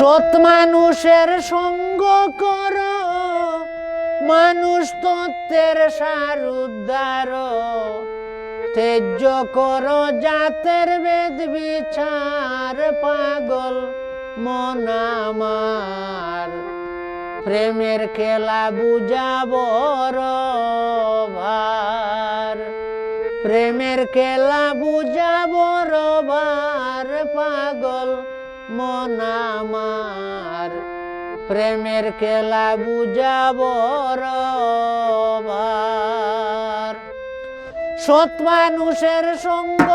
সৎ মানুষের সঙ্গ কর মানুষ তত্ত্বের সার উদ্ধার তেজ্য কর জাতের বেদ বিচার, পাগল মন আমার। প্রেমের খেলা বুঝাবর ভার প্রেমের খেলা বুঝাবর ভার পাগল মন আমার প্রেমের খেলা বুঝাবর ভার সৎ মানুষের সঙ্গ